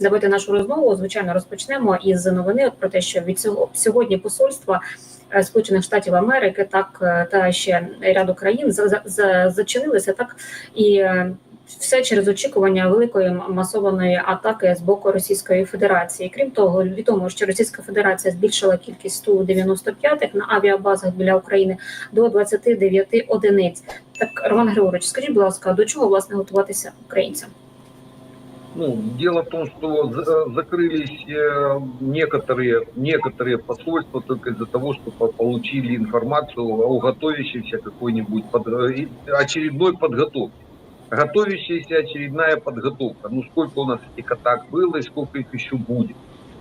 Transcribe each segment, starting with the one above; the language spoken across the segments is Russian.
Давайте нашу розмову звичайно розпочнемо із новини про те, що від цього сьогодні посольства е, Сполучених Штатів Америки, так е, та ще ряду країн за, за, зачинилися так і е, все через очікування великої масованої атаки з боку Російської Федерації. Крім того, відомо, що Російська Федерація збільшила кількість ту 95 на авіабазах біля України до 29 одиниць. Так, Роман Григорович, скажіть, будь ласка, до чого власне готуватися українцям? Ну, дело в том, что закрылись э, некоторые, некоторые посольства только из-за того, что получили информацию о готовящейся какой-нибудь под, э, очередной подготовке. Готовящаяся очередная подготовка. Ну, сколько у нас этих атак было и сколько их еще будет.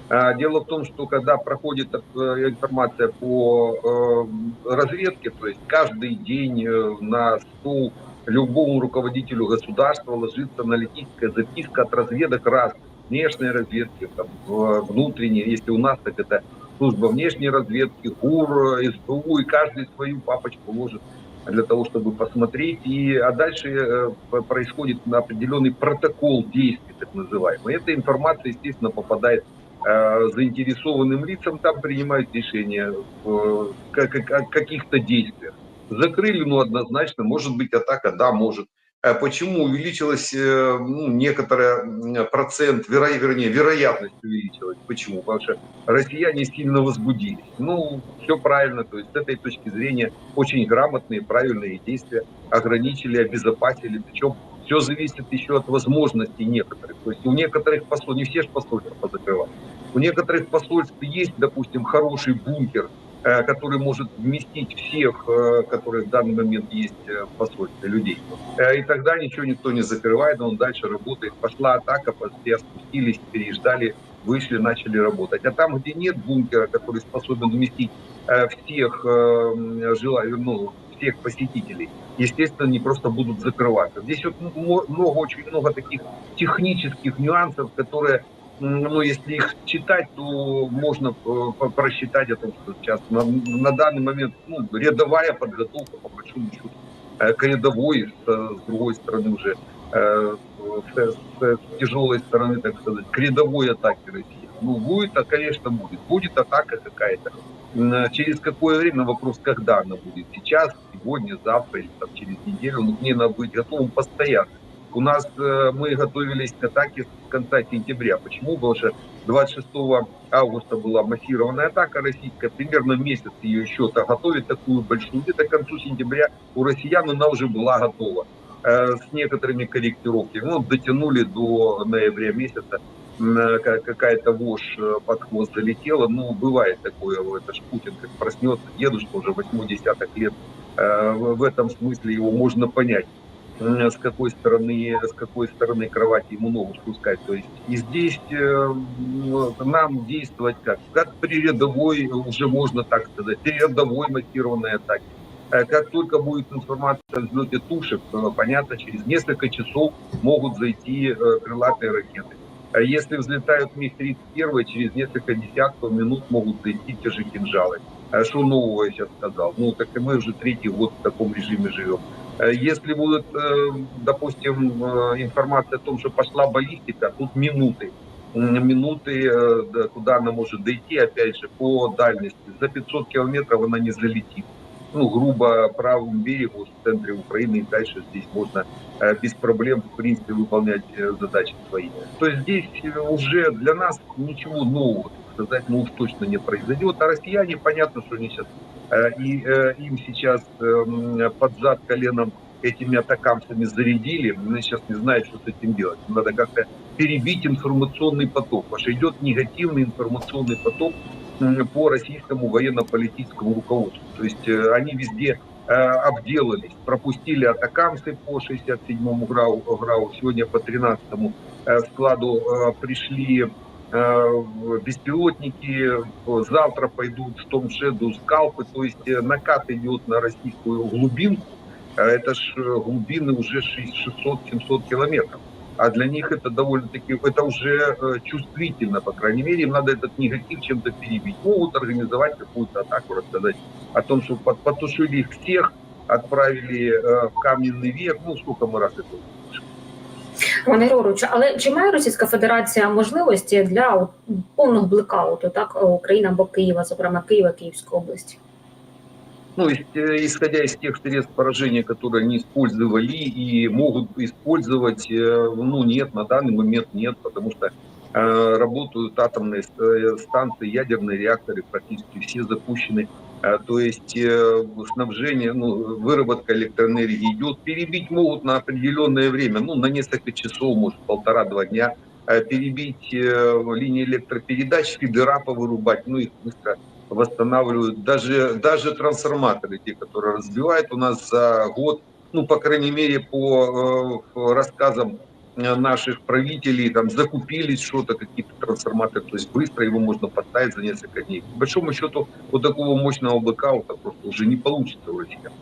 А, дело в том, что когда проходит э, информация по разведке, то есть каждый день на стол любому руководителю государства ложится аналитическая записка от разведок раз внешней разведки, там, внутренней, если у нас, так это служба внешней разведки, ГУР, СБУ, и каждый свою папочку ложит для того, чтобы посмотреть. И, а дальше э, происходит определенный протокол действий, так называемый. Эта информация, естественно, попадает э, заинтересованным лицам, там принимают решения о каких-то действиях. Закрыли, ну, однозначно, может быть атака, да, может. А почему увеличилась э, ну, некоторая процент, веро, вернее, вероятность увеличилась? Почему? Потому что россияне сильно возбудились. Ну, все правильно, то есть с этой точки зрения очень грамотные, правильные действия ограничили, обезопасили. Причем все зависит еще от возможностей некоторых. То есть у некоторых посольств, не все же посольства позакрывали, у некоторых посольств есть, допустим, хороший бункер, который может вместить всех, э, которые в данный момент есть э, в посольстве людей. И тогда ничего никто не закрывает, он дальше работает. Пошла атака, все спустились, переждали, вышли, начали работать. А там, где нет бункера, который способен вместить всех желающих, ну, всех посетителей, естественно, они просто будут закрываться. Здесь вот много, очень много таких технических нюансов, которые ну, если их читать, то можно э, просчитать о том, что сейчас на, на данный момент ну, рядовая подготовка, по большому счету, э, к рядовой, с, с другой стороны уже, э, с, с тяжелой стороны, так сказать, к рядовой атаке России. Ну, будет, а, конечно, будет. Будет атака какая-то. Через какое время, вопрос, когда она будет. Сейчас, сегодня, завтра или там, через неделю. Но к ней надо быть готовым постоянно. У нас э, мы готовились к атаке с конца сентября. Почему? Потому что 26 августа была массированная атака российская. Примерно месяц ее еще -то готовить такую большую. Где-то к концу сентября у россиян она уже была готова э, с некоторыми корректировками. Ну, дотянули до ноября месяца какая-то вошь э, под хвост залетела. Ну, бывает такое, это ж Путин как проснется, дедушка уже 80 лет. В этом смысле его можно понять с какой стороны, с какой стороны кровати ему ногу спускать. То есть и здесь э, нам действовать как? Как при рядовой, уже можно так сказать, при рядовой массированной атаке. Э, как только будет информация о взлете тушек, понятно, через несколько часов могут зайти э, крылатые ракеты. А если взлетают МиГ-31, через несколько десятков минут могут зайти те же кинжалы. А что нового я сейчас сказал? Ну, так и мы уже третий год в таком режиме живем. Э, если будет, э, допустим, э, информация о том, что пошла баллистика, тут минуты. Минуты, куда она может дойти, опять же, по дальности. За 500 километров она не залетит. Ну, грубо, правым берегу, в центре Украины, и дальше здесь можно без проблем, в принципе, выполнять задачи свои. То есть здесь уже для нас ничего нового, сказать, ну уж точно не произойдет. А россияне, понятно, что они сейчас Э, и э, им сейчас эм, под зад коленом этими атакамсами зарядили, они сейчас не знают, что с этим делать. Надо как-то перебить информационный поток, потому что идет негативный информационный поток по российскому военно-политическому руководству. То есть э, они везде обделались, пропустили атакамсы по 67-му ГРАУ, ГРАУ, сегодня по 13-му складу пришли беспилотники завтра пойдут в том шеду скалпы, то есть э, накат идет на российскую глубинку, а это ж э, глубины уже 600-700 километров. А для них это довольно-таки, это уже чувствительно, по крайней мере, им надо этот негатив чем-то перебить. Могут организовать какую-то атаку, рассказать о том, что потушили их всех, отправили в каменный век, ну сколько мы раз это Пане Григоровичу, але чи має Російська Федерація можливості для от повного блекауту, так Україна або Києва, зокрема Києва, Київської області? Ну, ис- э, исходя из тех средств поражения, которые они использовали и могут использовать, э, ну, нет, на данный момент нет, потому что э, работают атомные с- э, станции, ядерные реакторы практически все запущены. Э, То есть э, снабжение, ну, выработка электроэнергии идет. Перебить могут на определенное время, ну, на несколько часов, может, полтора-два дня. Э, Перебить э, линии электропередач, фидера повырубать, ну, их быстро восстанавливают. Даже, даже трансформаторы, те, которые разбивают у нас за год, ну, по крайней мере, по э, рассказам наших правителей, там, закупились что-то, какие-то трансформаторы, то есть быстро его можно поставить за несколько дней. По большому счету, вот такого мощного блокаута просто уже не получится у россиян.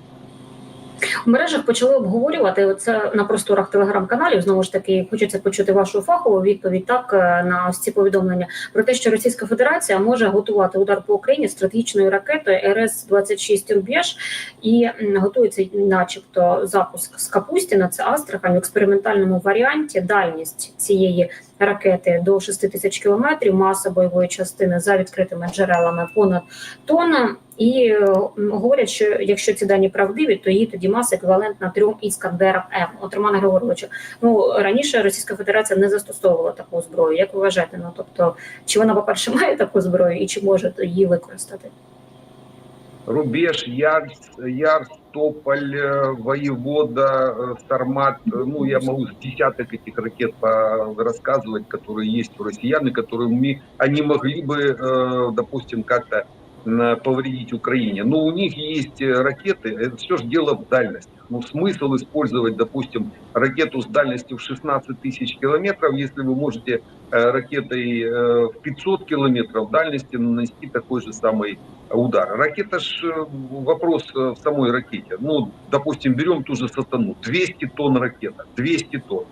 В мережах почали обговорювати це на просторах телеграм-каналів. Знову ж таки, хочеться почути вашу фахову відповідь так е, на ось ці повідомлення про те, що Російська Федерація може готувати удар по Україні стратегічною ракетою РС 26 Рубіж і готується, начебто, запуск з Капустіна. Це Астрахань в експериментальному варіанті. Дальність цієї ракети до 6 тисяч кілометрів, маса бойової частини за відкритими джерелами понад тонна. І е, говорять, що якщо ці дані правдиві, то її тоді маса еквівалентна трьом іскандерам М. От Романа Григоровича, ну раніше Російська Федерація не застосовувала таку зброю. Як ви вважаєте? Ну тобто, чи вона, по-перше, має таку зброю і чи може її використати? Рубеж, Ярс, Ярс, Тополь, э, Воевода, э, Сармат. Ну, я могу с десяток этих ракет рассказывать, которые есть у россиян, и которые мы, они могли бы, э, допустим, как-то повредить Украине. Но у них есть ракеты, это все же дело в дальности. Ну, смысл использовать, допустим, ракету с дальностью в 16 тысяч километров, если вы можете э, ракетой э, в 500 километров дальности нанести такой же самый удар. Ракета ж э, вопрос э, в самой ракете. Ну, допустим, берем ту же сатану. 200 тонн ракета, 200 тонн.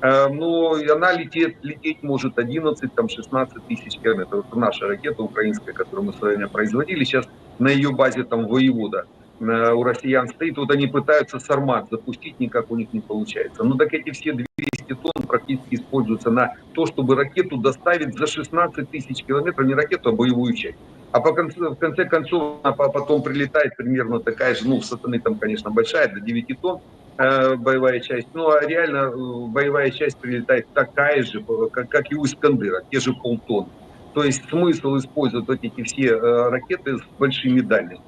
Э, Но и она летит, лететь может 11, там 16 тысяч километров. Это наша ракета украинская, которую мы с вами производили. Сейчас на ее базе там воевода у россиян стоит. Вот они пытаются Сармат запустить, никак у них не получается. Но так эти все 200 тонн практически используются на то, чтобы ракету доставить за 16 тысяч километров, не ракету, а боевую часть. А по конце, в конце концов она по- потом прилетает примерно такая же, ну, сатаны там, конечно, большая, до 9 тонн э, боевая часть. Ну, а реально э, боевая часть прилетает такая же, э, как, как и у Искандера, те же полтонны. То есть смысл использовать вот эти все э, ракеты с большими дальностями.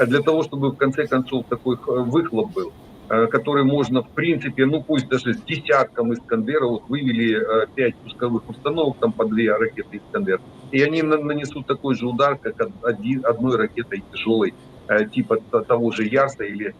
А для того, чтобы в конце концов такой э, выхлоп был, э, который можно, в принципе, ну пусть даже с десятком Искандеров, вывели э, пять пусковых установок, там по две ракеты Искандер, и они на- нанесут такой же удар, как од- один, одной ракетой тяжелой, типа того же Ярса или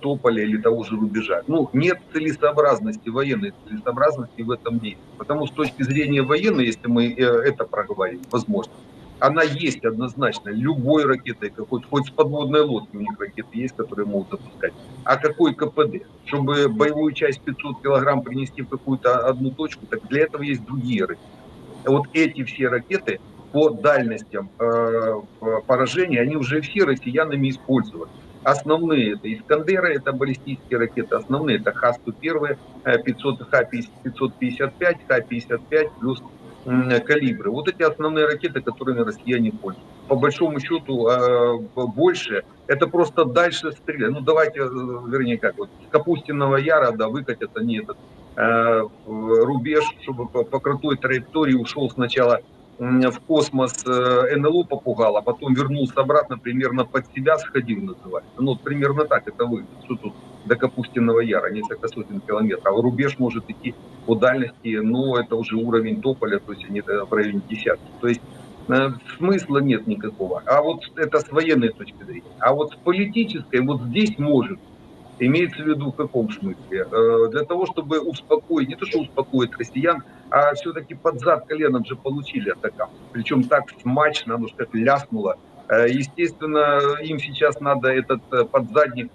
Тополя или того же Рубежа. Ну, нет целесообразности, военной целесообразности в этом действии. Потому что с точки зрения военной, если мы это проговорим, возможно, она есть однозначно любой ракетой, какой хоть с подводной лодки у них ракеты есть, которые могут запускать. А какой КПД? Чтобы боевую часть 500 килограмм принести в какую-то одну точку, так для этого есть другие ракеты. Вот эти все ракеты по дальностям э, поражения, они уже все россиянами использованы. Основные это Искандеры, это баллистические ракеты, основные это Х-101, э, 500, Х-555, Х-55 плюс калибры. Вот эти основные ракеты, которыми россияне пользуются. По большому счету э, больше, это просто дальше стреляют. Ну давайте, э, вернее как, вот с Капустиного Яра, да, выкатят они этот э, рубеж, чтобы по, крутой траектории ушел сначала в космос э, НЛО попугал, а потом вернулся обратно, примерно под себя сходил, называется. Ну, вот примерно так это выглядит. Что тут до Капустиного Яра, несколько сотен километров. А рубеж может идти по дальности, но это уже уровень тополя, то есть они э, в районе десятки. То есть э, смысла нет никакого. А вот это с военной точки зрения. А вот с политической, вот здесь может. Имеется в виду в каком смысле? Э, Для того, чтобы успокоить, не то что успокоить россиян, а все-таки под зад коленом же получили атакам. Причем так смачно, оно ж как ляснуло. Э, Естественно, им сейчас надо этот э, подзадник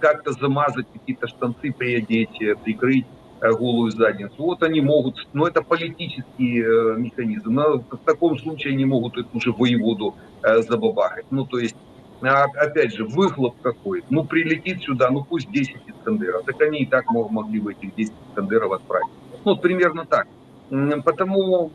как-то замазать, какие-то штанцы приодеть, прикрыть голую задницу. Вот они могут, но это политический механизм. Но в таком случае они могут эту уже воеводу забабахать. Ну, то есть опять же, выхлоп какой. Ну, прилетит сюда, ну пусть 10 Искандеров. Так они и так мог- могли бы этих 10 Искандеров отправить. Ну, вот примерно так. Потому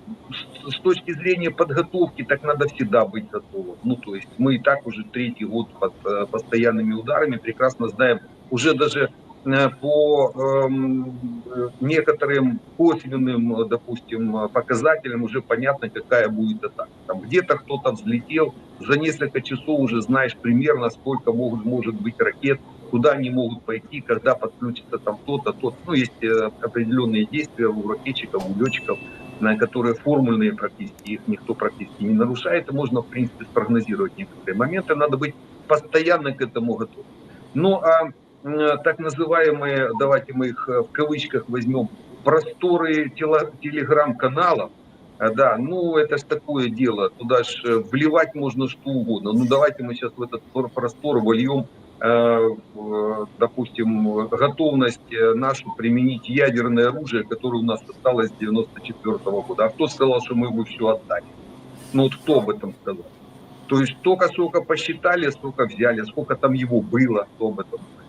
с- точки зрения подготовки, так надо всегда быть готовым. Ну, то есть мы и так уже третий год под э, постоянными ударами прекрасно знаем, уже даже по эм, э, некоторым косвенным, э, допустим, э, показателям уже понятно, какая будет атака. Там где-то кто-то взлетел, за несколько часов уже знаешь примерно, сколько могут, может быть ракет, куда они могут пойти, когда подключится там то-то, то-то. Ну, есть э, определенные действия у ракетчиков, у летчиков, на которые формульные практически, их никто практически не нарушает, и можно, в принципе, спрогнозировать некоторые моменты, надо быть постоянно к этому готовым. Ну, а так называемые, давайте мы их э, в кавычках возьмем, просторы телеграм-каналов, а, Да, ну это ж такое дело, туда ж э, вливать можно что угодно. Ну давайте мы сейчас в этот пр- простор вольем, э, допустим, готовность э, нашу применить ядерное оружие, которое у нас осталось с 94 года. А кто сказал, что мы его все отдали? Ну вот кто об этом сказал? То есть столько, сколько посчитали, столько взяли, сколько там его было, кто об этом знает.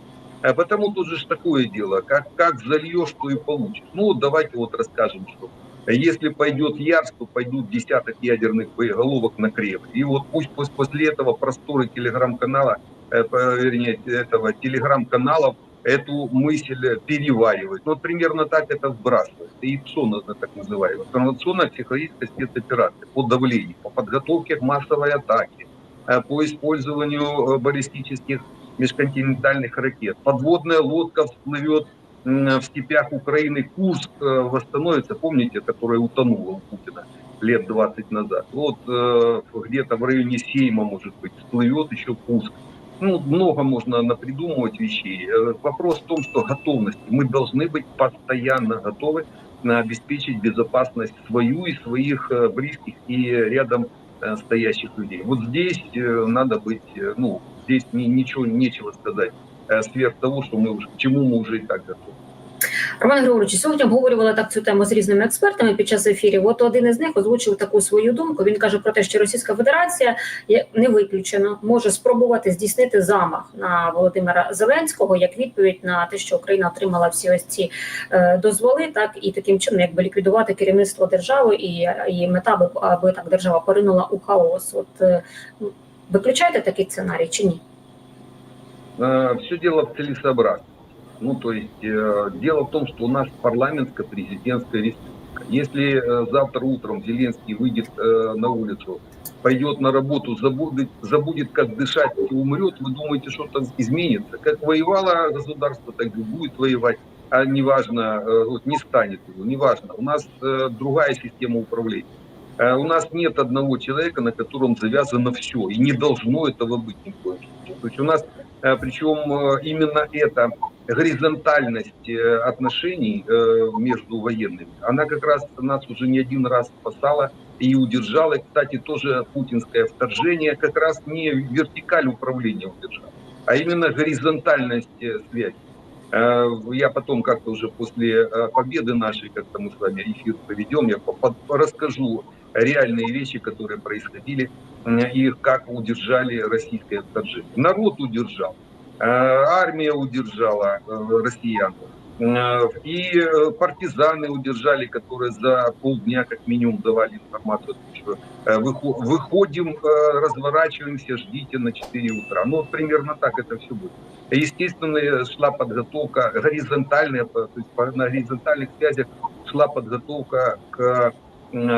А потому тут же такое дело, как, как зальешь, то и получишь. Ну вот давайте вот расскажем, что если пойдет Ярс, то пойдут десяток ядерных боеголовок на Кремль. И вот пусть пос- после этого просторы телеграм-канала, э, вернее, этого телеграм-каналов эту мысль переваривают. Ну, примерно так это вбрасывается. И ПСО, на- так называемая, информационная психологическая спецоперация по давлению, по подготовке к массовой атаке, э, по использованию э, баллистических межконтинентальных ракет. Подводная лодка всплывет в степях Украины, Курск э, восстановится, помните, которая утонула у Путина лет 20 назад. Вот э, где-то в районе Сейма, может быть, всплывет еще Курск. Ну, много можно напридумывать вещей. Э, Вопрос в том, что готовность. Мы должны быть постоянно готовы обеспечить безопасность свою и своих близких и рядом стоящих людей. Вот здесь надо быть, ну, здесь ни- ничего, нечего сказать э, сверх того, что мы уже, к чему мы уже и так готовы. Роман Григорович, сьогодні обговорювали так цю тему з різними експертами під час ефірів. От один із них озвучив таку свою думку. Він каже про те, що Російська Федерація є не виключено може спробувати здійснити замах на Володимира Зеленського як відповідь на те, що Україна отримала всі ось ці е, дозволи, так і таким чином, якби ліквідувати керівництво держави, і, і мета аби, аби так держава поринула у хаос. От е, ну, виключаєте такий сценарій чи ні? Все дело в целесообразности. Ну, то есть э, дело в том, что у нас парламентско-президентская республика. Если э, завтра утром Зеленский выйдет э, на улицу, пойдет на работу, забудет, забудет, как дышать и умрет, вы думаете, что-то изменится? Как воевало государство, так и будет воевать. А неважно, э, вот не станет его, неважно. У нас э, другая система управления. Э, У нас нет одного человека, на котором завязано все, и не должно этого быть ни. То есть у нас, э, причем э, именно эта горизонтальность отношений между военными, она как раз нас уже не один раз спасала и удержала. Кстати, тоже путинское вторжение как раз не вертикаль управления удержала, а именно горизонтальность связи. Я потом как-то уже после победы нашей, как-то мы с вами эфир проведем, я расскажу реальные вещи, которые происходили и как удержали российское вторжение. Народ удержал, э, армия удержала э, россиян, э, и партизаны удержали, которые за полдня как минимум давали информацию, что выхо- выходим, разворачиваемся, ждите на 4 утра. Ну, примерно так это все будет. Естественно, шла подготовка горизонтальная, то есть на горизонтальных связях шла подготовка к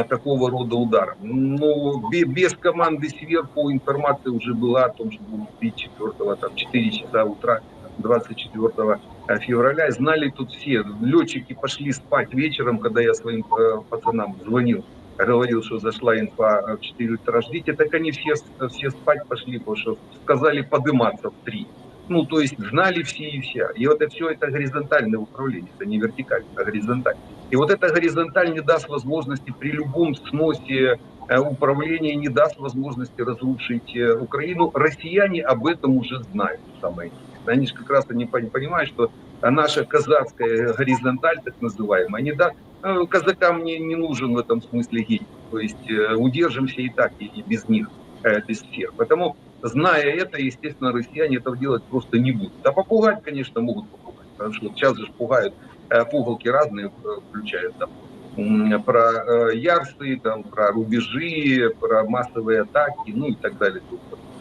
такого рода ударам. Но бе- без команды сверху информация уже была о том, что будут бить 4 там, 4 часа утра 24 февраля. Знали тут все. Летчики пошли спать вечером, когда я своим э, пацанам звонил говорил, что зашла инфа в 4 утра, ждите, так они все, все спать пошли, потому что сказали подниматься в 3. Ну, то есть знали все и вся. И вот это все это горизонтальное управление, это не вертикальное, а горизонтальное. И вот эта горизонталь не даст возможности при любом сносе э, управления, не даст возможности разрушить э, Украину. Россияне об этом уже знают, самое. Они же как раз пон- понимают, что наша казацкая горизонталь, так называемая, не даст Э, казакам не, не нужен в этом смысле гений. То есть удержимся и так, и, без них, без всех. Поэтому, зная это, естественно, россияне этого делать просто не будут. Да попугать, конечно, могут попугать. Потому что сейчас же пугают э, пугалки разные э, включают там про э, ярсы, там, про рубежи, про массовые атаки, ну и так далее.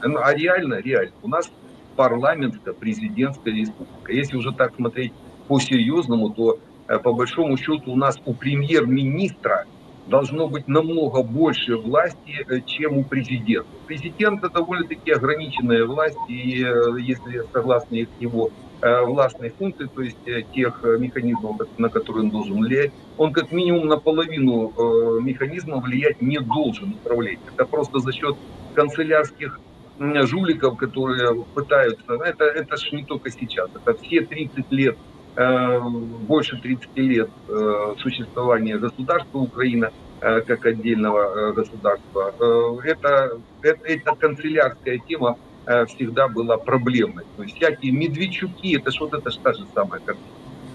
Ну, А реально, реально, у нас парламентско-президентская республика. Если уже так смотреть по-серьезному, то по большому счету у нас у премьер-министра должно быть намного больше власти, э, чем у президента. Президент это довольно-таки ограниченная власть, и э, если согласно его э, властной функции, то есть тех механизмов, на которые он должен влиять, он как минимум наполовину механизма влиять не должен управлять. Это просто за счет канцелярских жуликов, которые пытаются, это, это ж не только сейчас, это все 30 лет, больше 30 лет э, существования государства Украина э, как отдельного э, государства. Э, Это, это, эта канцелярская тема э, всегда была проблемной. То есть всякие медведчуки, это вот это та же самая картина.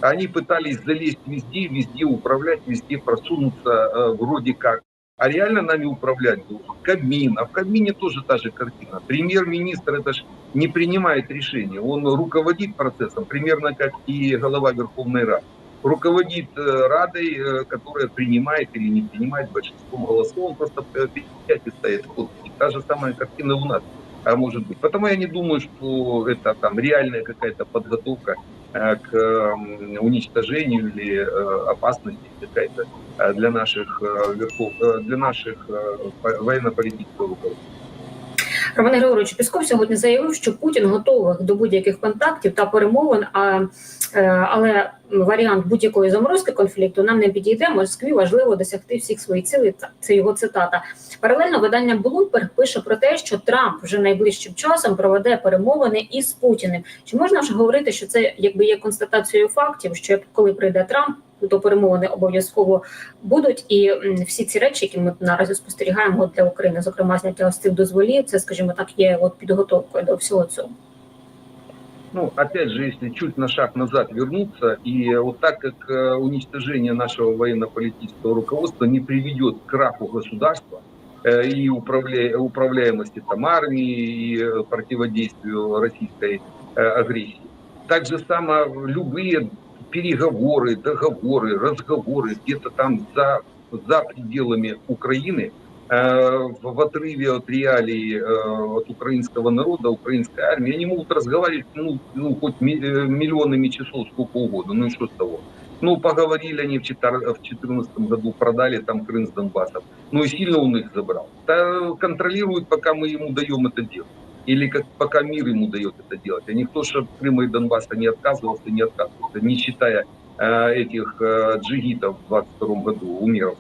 Они пытались залезть везде, везде управлять, везде просунуться э, вроде как. А реально нами управлять должен Кабмин. А в Кабмине тоже та же картина. Премьер-министр это ж не принимает решения. Он руководит процессом, примерно как и глава Верховной Рады. Руководит э, Радой, э, которая принимает или не принимает большинством голосов. Он просто в печати стоит. Вот. Та же самая картина у нас а, может быть. Потому я не думаю, что это там реальная какая-то подготовка э, к м, уничтожению или э, опасности какая-то э, для наших э, верхов, э, для наших э, по- военно-политического руководства. Роман Григорович Пісков сьогодні заявив, що Путін готовий до будь-яких контактів та перемовин. А е, але варіант будь-якої заморозки конфлікту нам не підійде. Москві важливо досягти всіх своїх цілей. Це його цитата. Паралельно видання Bloomberg пише про те, що Трамп вже найближчим часом проведе перемовини із Путіним. Чи можна вже говорити, що це якби є констатацією фактів, що коли прийде Трамп, то перемовини обов'язково будуть, і м, всі ці речі, які ми наразі спостерігаємо для України, зокрема зняття з цих дозволів, це, скажімо так, є от підготовкою до всього цього. Ну, опять же, если чуть на шаг назад вернуться, и вот так как э, уничтожение нашего военно-политического руководства не приведет к краху государства э, и управля... управляемости там армии, и э, противодействию российской э, агрессии, так же само любые переговоры, договоры, разговоры где-то там за, за пределами Украины э, в, отрыве от реалий э, от украинского народа, украинской армии, они могут разговаривать, ну, ну хоть э, миллионами часов, сколько угодно, ну и что с того. Ну, поговорили они в 2014 году, продали там Крым с Донбассом. Ну и сильно он их забрал. Да контролирует, пока мы ему даем это делать. Или как, пока мир ему дает это делать. А никто же Крыма и Донбасса не отказывался, не отказывался. Не считая э, этих э, джигитов в 22 году, умеров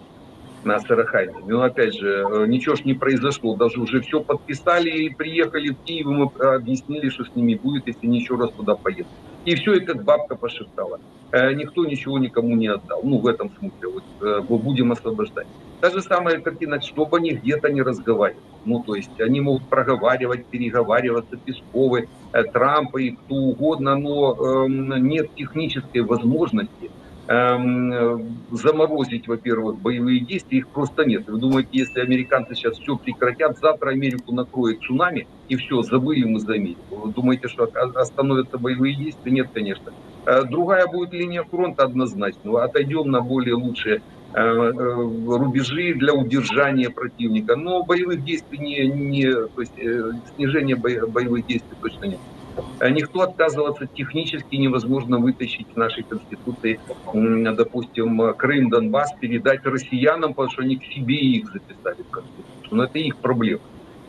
на Сарахайне. Но опять же, э, ничего ж не произошло. Даже уже все подписали и приехали в Киев, и мы объяснили, что с ними будет, если они еще раз туда поедут. И все, и как бабка пошептала. Э, Никто ничего никому не отдал. Ну, в этом смысле. Вот, э, мы будем освобождать. Та же самая картина, чтобы они где-то не разговаривали. Ну, то есть они могут проговаривать, переговариваться, Песковы, э, Трампа и кто угодно, но эм, нет технической возможности э, заморозить, во-первых, боевые действия, их просто нет. Вы думаете, если американцы сейчас все прекратят, завтра Америку накроет цунами, и все, забыли мы за. Вы думаете, что остановятся боевые действия? Нет, конечно. Э, Другая будет линия фронта однозначно. Отойдем на более лучшие э, э, рубежи для удержания противника. Но боевых действий не, не то есть снижения бо- боевых действий точно нет. Э, Никто отказываться технически невозможно вытащить в нашей конституции, м, допустим, Крым, Донбасс, передать россиянам, потому что они к себе их записали в конституцию. Но это их проблема.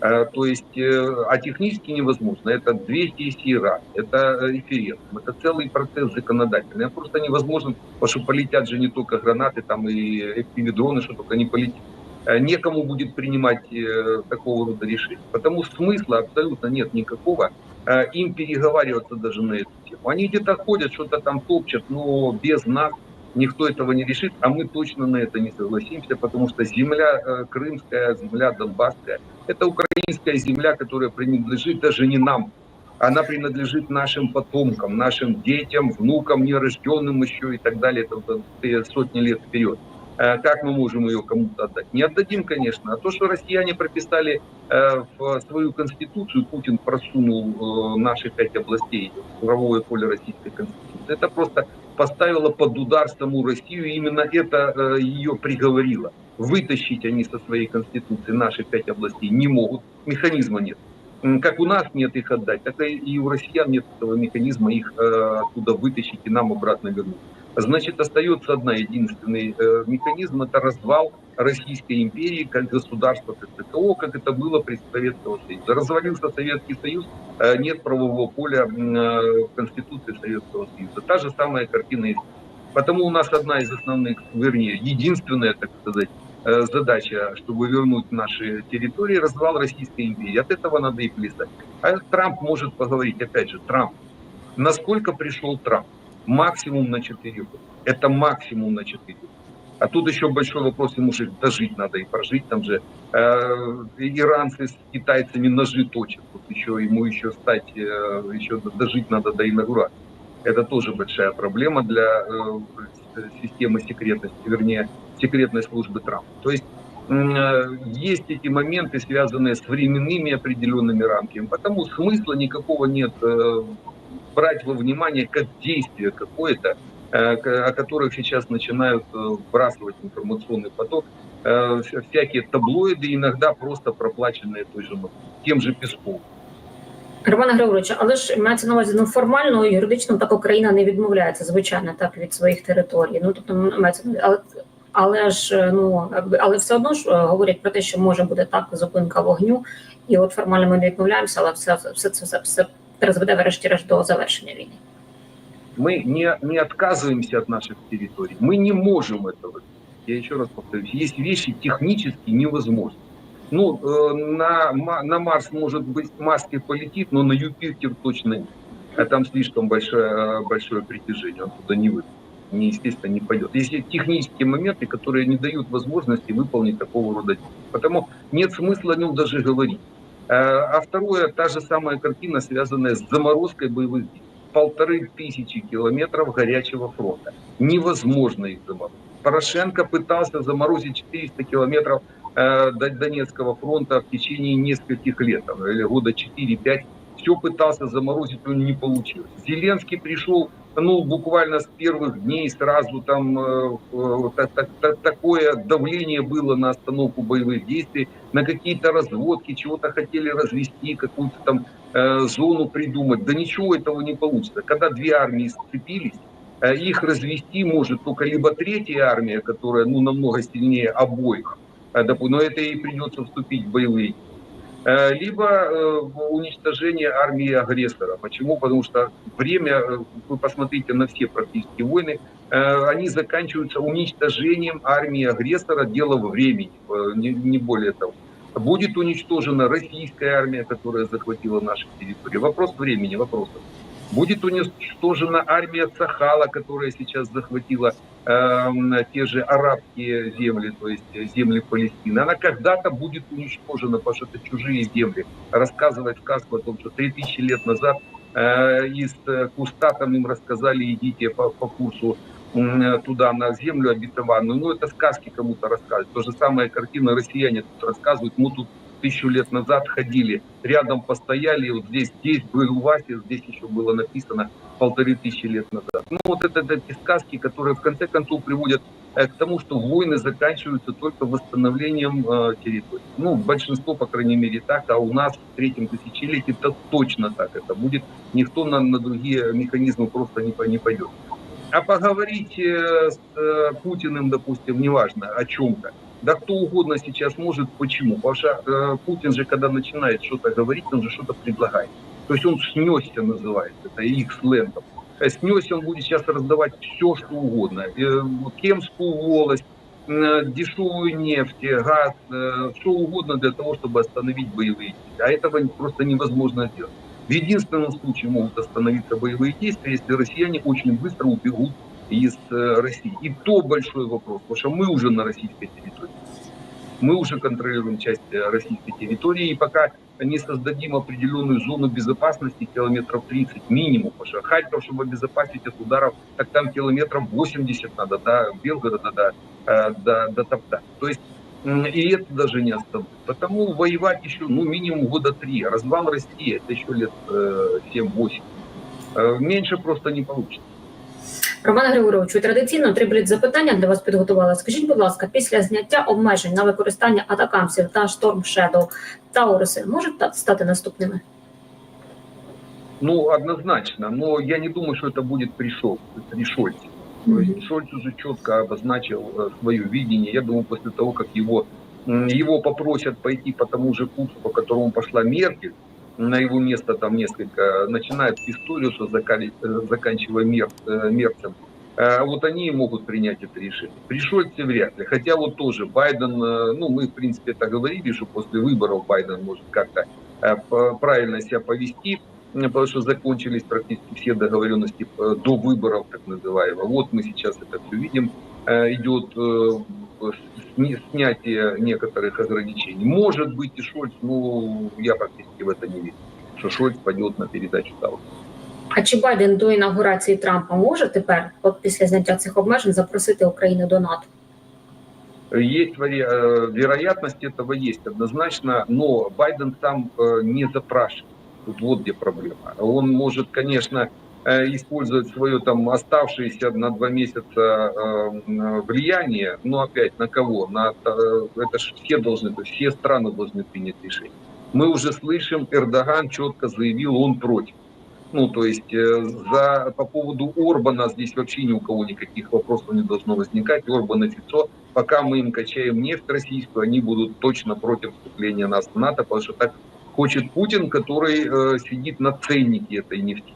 Э, То есть, э, а технически невозможно. Это 200 СИРА, это э, референдум, это целый процесс законодательный. Просто невозможно, потому что полетят же не только гранаты, там и FPV-дроны, что только не полетит. Э, Некому будет принимать э, такого рода решения. Потому смысла абсолютно нет никакого э, им переговариваться даже на эту тему. Они где-то ходят, что-то там топчат, но без нас никто этого не решит, а мы точно на это не согласимся, потому что земля э, крымская, земля донбасская, это украинская земля, которая принадлежит даже не нам, она принадлежит нашим потомкам, нашим детям, внукам, нерожденным еще и так далее, это э, сотни лет вперед. Э, Как мы можем ее кому-то отдать? Не отдадим, конечно. А то, что россияне прописали э, в свою конституцию, Путин просунул э, наши пять областей в правовое поле российской конституции, это просто поставило под удар саму Россию, и именно это ее приговорило. Вытащить они со своей конституции наши пять областей не могут, механизма нет. Как у нас нет их отдать, так и у россиян нет этого механизма их э, оттуда вытащить и нам обратно вернуть. Значит, остается одна единственный э, механизм, это развал Российской империи как государства, как такового, как это было при Советском Союзе. Развалился Советский Союз, э, нет правового поля Конституции Советского Союза. Та же самая картина есть. Потому у нас одна из основных, вернее, единственная, так сказать, задача, чтобы вернуть наши территории, развал Российской империи. От этого надо и плясать. А Трамп может поговорить, опять же, Трамп. Насколько пришел Трамп? Максимум на 4 года. Это максимум на 4 года. А тут еще большой вопрос, ему же дожить надо и прожить. Там же э, иранцы с китайцами ножи точат. Тут еще ему еще стать, э, еще дожить надо до инаугурации. Это тоже большая проблема для э, системы секретности, вернее, секретной службы Трампа. То есть м, э, есть эти моменты, связанные с временными определенными рамками. Потому смысла никакого нет э, брать во внимание как действие какое-то, э, к- о которых сейчас начинают э, вбрасывать информационный поток э, вся- всякие таблоиды, иногда просто проплаченные той же Москвой, тем же Песковым. Романе Григоровичу, але ж мається на увазі ну формально юридично так Україна не відмовляється, звичайно, так від своїх територій. Ну тобто мається на увазі, але. Але ж ну якби- але все одно ж е, говорять про те, що може бути так зупинка вогню, і от формально ми не відмовляємося, але все все це все, все призведе врешті-решт до завершення війни. Мы не, не отказываемся от наших территорий, мы не можем этого. сделать. Я еще раз повторюсь, есть вещи технически невозможны. Ну, э, на, Ма- на Марс, может быть, маски полетит, но на Юпитер точно нет. А там слишком большое, э, большое притяжение, он туда не выйдет. Не, естественно, не пойдет. Есть технические моменты, которые не дают возможности выполнить такого рода действия. Потому нет смысла о нем даже говорить. Э, А второе, та же самая картина, связанная с заморозкой боевых действий. Полторы тысячи километров горячего фронта. Невозможно их заморозить. Порошенко пытался заморозить 400 километров э, До- Донецкого фронта в течение нескольких лет, или года 4-5. Все пытался заморозить, но не получилось. Зеленский пришел, ну, буквально с первых дней сразу там э, э, так- такое давление было на остановку боевых действий, на какие-то разводки, чего-то хотели развести, какую-то там э, зону придумать. Да ничего этого не получится. Когда две армии сцепились, э, их развести может только либо третья армия, которая ну, намного сильнее обоих, э, но это ей придется вступить в боевые либо э, уничтожение армии агрессора. Почему? Потому что время, э, вы посмотрите на все практически войны, э, они заканчиваются уничтожением армии агрессора, дело времени, э, не более того. Будет уничтожена российская армия, которая захватила наши территории. Вопрос времени, вопросов. Будет уничтожена армия Сахала, которая сейчас захватила э, те же арабские земли, то есть земли Палестины. Она когда-то будет уничтожена, потому что это чужие земли. Рассказывать сказку о том, что 3000 лет назад э, из э, куста там им рассказали, идите по, по курсу м, туда, на землю обетованную. Ну, это сказки кому-то рассказывают. То же самое картина россияне тут рассказывают. Мы тут тысячу лет назад ходили, рядом постояли, вот здесь, здесь был Вася, здесь еще было написано полторы тысячи лет назад. Ну, вот это, те сказки, которые в конце концов приводят э, к тому, что войны заканчиваются только восстановлением э, территории. Ну, большинство, по крайней мере, так, а у нас в третьем тысячелетии это точно так это будет. Никто на, на другие механизмы просто не, не пойдет. А поговорить э, с э, Путиным, допустим, неважно о чем-то, да кто угодно сейчас может. Почему? Потому что э, Путин же, когда начинает что-то говорить, он же что-то предлагает. То есть он снесся называется, это их сленгом. Э, Снесся он будет сейчас раздавать все, что угодно. Э, Кемскую волость, э, дешевую нефть, газ, э, что угодно для того, чтобы остановить боевые действия. А этого просто невозможно сделать. В единственном случае могут остановиться боевые действия, если россияне очень быстро убегут из э, России. И то большой вопрос, потому что мы уже на российской территории. Мы уже контролируем часть э, российской территории, и пока не создадим определенную зону безопасности километров 30 минимум, потому что Харьков, чтобы обезопасить от ударов, так там километров 80 надо до Белгорода, до, э, до, до Топта. То есть и это даже не остановит. Потому воевать еще, ну, минимум года три. Развал России, это еще лет э, 7-8. Э, Меньше просто не получится. Роман Григоровичу, традиційно три бліт запитання для вас підготувала. Скажіть, будь ласка, після зняття обмежень на використання атакамсів та Storm Shadow Тауруси можуть та- стати наступними? Ну, однозначно, но я не думаю, что это будет при Шольце. При Шольце. То есть Шольц уже четко обозначил э, свое видение. Я думаю, после того, как его, м, его попросят пойти по тому же курсу, по которому пошла Меркель, на его место там несколько, начинает историю, что закали- э, заканчивая Мер, э, Мерцем, э, вот они могут принять это решение. При Шольце вряд ли. Хотя вот тоже Байден, э, ну мы в принципе это говорили, что после выборов Байден может как-то правильно себя повести, потому что закончились практически все договоренности до выборов, так называемых. Вот мы сейчас это все видим. Идет снятие некоторых ограничений. Может быть и Шольц, но я практически в это не верю, что Шольц пойдет на передачу Таура. А чи Байден до інаугурації Трампа може тепер, от після зняття цих обмежень, запросити Україну до НАТО? Есть вари- э, вероятность этого есть однозначно, но Байден сам э, не запрашивает. Тут вот где проблема. Он может, конечно, э, использовать свое там оставшееся на два месяца э, влияние, но опять на кого? На, э, это ж все должны, все страны должны принять решение. Мы уже слышим, Эрдоган четко заявил, он против. Ну, то есть э, за, по поводу Орбана здесь вообще ни у кого никаких вопросов не должно возникать. Орбан и пока мы им качаем нефть российскую, они будут точно против вступления нас в НАТО, потому что так хочет Путин, который э, сидит на ценнике этой нефти.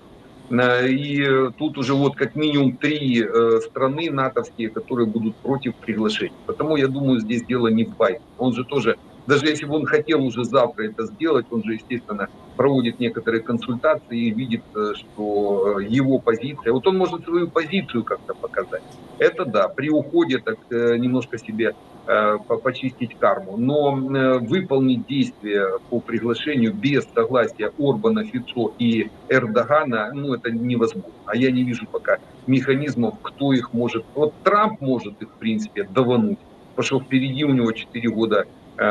Э, И э, тут уже вот как минимум три э, страны натовские, которые будут против приглашения. Потому я думаю, здесь дело не в Байдене. Он же тоже, даже если бы он хотел уже завтра это сделать, он же, естественно, проводит некоторые консультации и видит, э, что э, его позиция, вот он может свою позицию как-то показать. Это да, при уходе так э, немножко себе по- почистить карму. Но выполнить действия по приглашению без согласия Орбана, Фицо и Эрдогана, ну это невозможно. А я не вижу пока механизмов, кто их может. Вот Трамп может их, в принципе, давануть, что впереди у него 4 года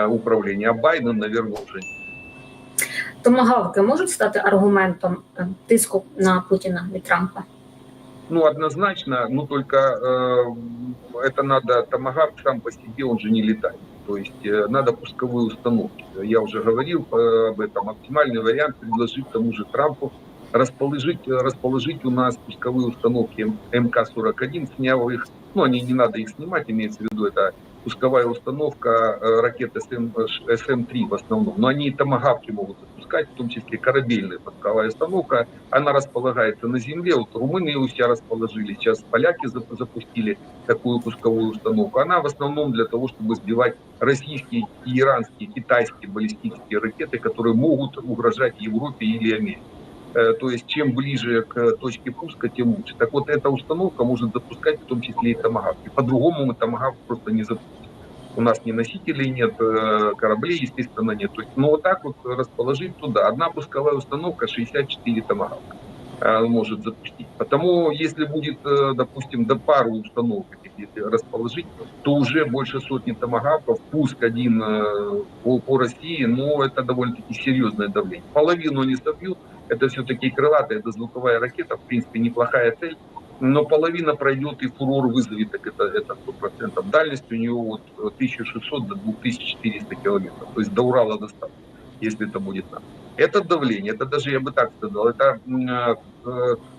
управления, а Байден, наверное, уже нет. Томагавки можуть стати аргументом тиску на Путіна від Трампа? Ну, однозначно, ну только э, это надо, томагавк по себе, он же не летает. То есть э, надо пусковые установки. Я уже говорил э, об этом. Оптимальный вариант предложить тому же Трампу расположить, расположить у нас пусковые установки МК-41, сняв их, ну, они не надо их снимать, имеется в виду, это пусковая установка э, ракет СМ, э, СМ-3 в основном, но они и томагавки могут запускать, в том числе корабельная пусковая установка, она располагается на земле, вот румыны ее у себя расположили, сейчас поляки зап- запустили такую пусковую установку, она в основном для того, чтобы сбивать российские, иранские, китайские баллистические ракеты, которые могут угрожать Европе или Америке. Э, То есть чем ближе к точке пуска, тем лучше. Так вот, эта установка может запускать в том числе и томагавки. По-другому мы томагавк просто не запустим. У нас ни носителей нет, э, кораблей, естественно, нет. То есть, ну, вот так вот расположить туда. Одна пусковая установка 64 томагавка э, может запустить. Потому если будет, э, допустим, до пару установок расположить, то уже больше сотни томагавков, пуск один по, по России, но это довольно-таки серьезное давление. Половину они собьют, это все-таки крылатая, это звуковая ракета, в принципе, неплохая цель, но половина пройдет и фурор вызовет, это, это 100%. Дальность у нее от 1600 до 2400 километров, то есть до Урала доставка, если это будет нам. Это давление, это даже, я бы так сказал, это э,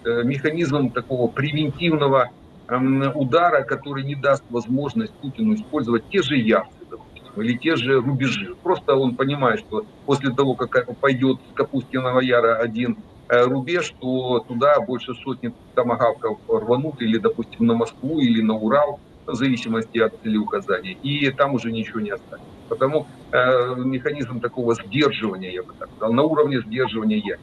э, механизм такого превентивного м, удара, который не даст возможность Путину использовать те же допустим, или те же рубежи. Просто он понимает, что после того, как пойдет с Капустиного Яра один э, рубеж, то туда больше сотни томагавков рванут или, допустим, на Москву или на Урал, в зависимости от целеуказания, и там уже ничего не останется. Потому э, механизм такого сдерживания, я бы так сказал, на уровне сдерживания я.